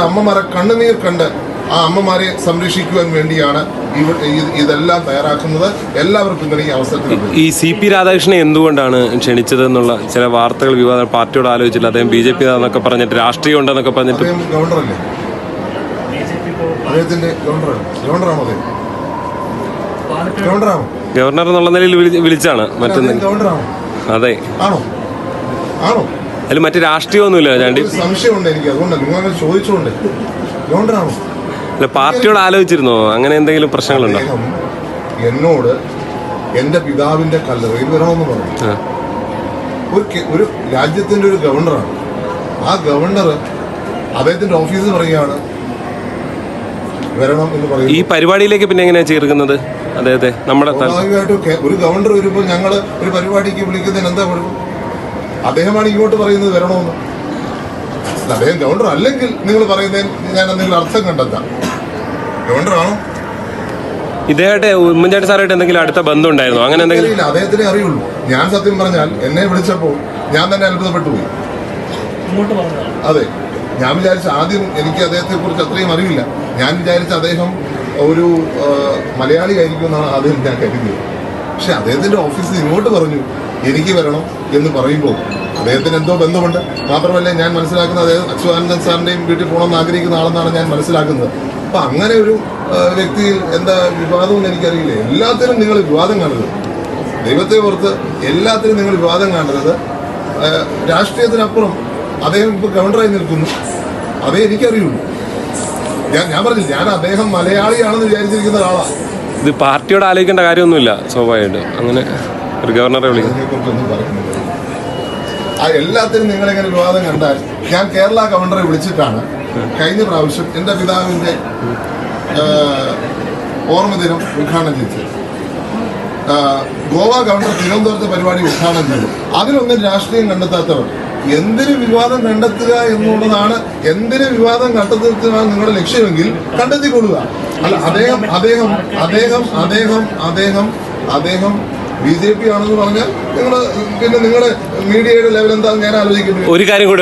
അവരുടെ അമ്മമാരെ കണ്ണുനീർ കണ്ട് ആ അമ്മമാരെ സംരക്ഷിക്കുവാൻ വേണ്ടിയാണ് ഇതെല്ലാം തയ്യാറാക്കുന്നത്. എല്ലാവർക്കും ഇങ്ങനെ ഈ അവസരത്തിൽ ഈ സി പി രാധാകൃഷ്ണൻ എന്തുകൊണ്ടാണ് ക്ഷണിച്ചത് എന്നുള്ള ചില വാർത്തകൾ വിവാദ പാർട്ടിയോട് ആലോചിച്ചില്ല അദ്ദേഹം ബി ജെ പി എന്നൊക്കെ പറഞ്ഞിട്ട് രാഷ്ട്രീയം ഉണ്ടെന്നൊക്കെ പറഞ്ഞിട്ട് ഗവർണർ ഗവർണറല്ലേ? അദ്ദേഹത്തിന്റെ ഗവർണറാണ് ഗവർണറാണോ അദ്ദേഹം? ഗവർണറാണോ? ഗവർണർ എന്നുള്ള നിലയിൽ വിളിച്ചാണ് മറ്റൊന്നും. അതെ. ആണോ? ആണോ? അതിൽ മറ്റു രാഷ്ട്രീയമൊന്നുമില്ല ചാണ്ടി സംശയമുണ്ട് എനിക്ക്. നിങ്ങൾ അല്ല പാർട്ടിയോട് ആലോചിച്ചിരുന്നോ? അങ്ങനെ എന്തെങ്കിലും പ്രശ്നങ്ങളുണ്ടോ? എന്നോട് എന്റെ പിതാവിന്റെ കല്ലറയിൽ വരണമെന്ന് പറഞ്ഞു. ഒരു ഒരു രാജ്യത്തിന്റെ ഒരു ഗവർണറാണ്. ആ ഗവർണർ അദ്ദേഹത്തിന്റെ ഓഫീസിൽ പറയുകയാണ് വരണം എന്ന് ഈ പരിപാടിയിലേക്ക് പിന്നെ എങ്ങനെയാണ് ചേർക്കുന്നത് അദ്ദേഹത്തെ? നമ്മുടെ ഒരു ഗവർണർ വരുമ്പോൾ ഞങ്ങൾ ഒരു പരിപാടിക്ക് വിളിക്കുന്നതിന് എന്താ കുഴപ്പം അദ്ദേഹമാണ് ഇങ്ങോട്ട് പറയുന്നത് വരണമെന്ന്. അദ്ദേഹം ഗവർണർ അല്ലെങ്കിൽ നിങ്ങൾ പറയുന്നതിന് ഞാൻ എന്തെങ്കിലും അർത്ഥം കണ്ടെത്താം. ഗവർണറാണോ? ഇദ്ദേഹത്തെ ഉമ്മൻചാണ്ടി സാറായിട്ട് എന്തെങ്കിലും അടുത്ത ബന്ധം ഉണ്ടായിരുന്നോ അങ്ങനെ എന്തെങ്കിലും അദ്ദേഹത്തിനെ അറിയുള്ളൂ. ഞാൻ സത്യം പറഞ്ഞാൽ എന്നെ വിളിച്ചപ്പോൾ ഞാൻ തന്നെ അത്ഭുതപ്പെട്ടു പോയി. അതെ ഞാൻ വിചാരിച്ച ആദ്യം എനിക്ക് അദ്ദേഹത്തെ കുറിച്ച് അത്രയും അറിയില്ല ഞാൻ വിചാരിച്ച അദ്ദേഹം ഒരു മലയാളി ആയിരിക്കും എന്നാണ് ആദ്യം ഞാൻ കരുതിയത്. പക്ഷെ അദ്ദേഹത്തിന്റെ ഓഫീസിൽ ഇങ്ങോട്ട് പറഞ്ഞു. എനിക്ക് വരണം എന്ന് പറയുമ്പോൾ അദ്ദേഹത്തിന് എന്തോ ബന്ധമുണ്ട്. മാത്രമല്ല ഞാൻ മനസ്സിലാക്കുന്നത് അദ്ദേഹം അച്യുതാനന്ദൻ സാറിന്റെയും വീട്ടിൽ പോകണമെന്ന് ആഗ്രഹിക്കുന്ന ആളെന്നാണ് ഞാൻ മനസ്സിലാക്കുന്നത്. അപ്പം അങ്ങനെ ഒരു വ്യക്തിയിൽ എന്താ വിവാദമെന്ന് എനിക്കറിയില്ല. എല്ലാത്തിനും നിങ്ങൾ വിവാദം കാണരുത്. ദൈവത്തെ ഓർത്ത് എല്ലാത്തിനും നിങ്ങൾ വിവാദം കാണരുത്. രാഷ്ട്രീയത്തിനപ്പുറം അദ്ദേഹം ഇപ്പോൾ ഗവർണറായി നിൽക്കുന്നു. അതേ എനിക്കറിയുള്ളൂ. ഞാൻ ഞാൻ പറഞ്ഞില്ല ഞാൻ അദ്ദേഹം മലയാളിയാണെന്ന് വിചാരിച്ചിരിക്കുന്ന ഒരാളാണ് ഇത് പാർട്ടിയോട് ആലോചിക്കേണ്ട കാര്യമൊന്നുമില്ല സ്വാഭാവികമായിട്ട്. അങ്ങനെ ഒരു ഗവർണറെ വിളിക്കും. ആ എല്ലാത്തിനും നിങ്ങളിങ്ങനെ വിവാദം കണ്ടാൽ ഞാൻ കേരള ഗവർണറെ വിളിച്ചിട്ടാണ് കഴിഞ്ഞ പ്രാവശ്യം എന്റെ പിതാവിന്റെ ഓർമ്മദിനം ഓർമ്മ ദിനം ഉദ്ഘാടനം ചെയ്തത്. ഗോവ ഗവർണർ തിരുവനന്തപുരത്തെ പരിപാടി ഉദ്ഘാടനം ചെയ്തു. അതിലൊന്നും രാഷ്ട്രീയം കണ്ടെത്താത്തവർ എന്തിന് വിവാദം കണ്ടെത്തുക എന്നുള്ളതാണ് എന്തിനു വിവാദം കണ്ടെത്തുക നിങ്ങളുടെ ലക്ഷ്യമെങ്കിൽ കണ്ടെത്തിക്കൊള്ളുക. അല്ല അദ്ദേഹം അദ്ദേഹം അദ്ദേഹം അദ്ദേഹം അദ്ദേഹം അദ്ദേഹം ബി ജെ പി ആണെന്ന് പറഞ്ഞാൽ നിങ്ങൾ പിന്നെ നിങ്ങളുടെ മീഡിയയുടെ ലെവൽ എന്താണെന്ന് ഞാൻ ആലോചിക്കുന്നു ഒരു കാര്യം കൂടി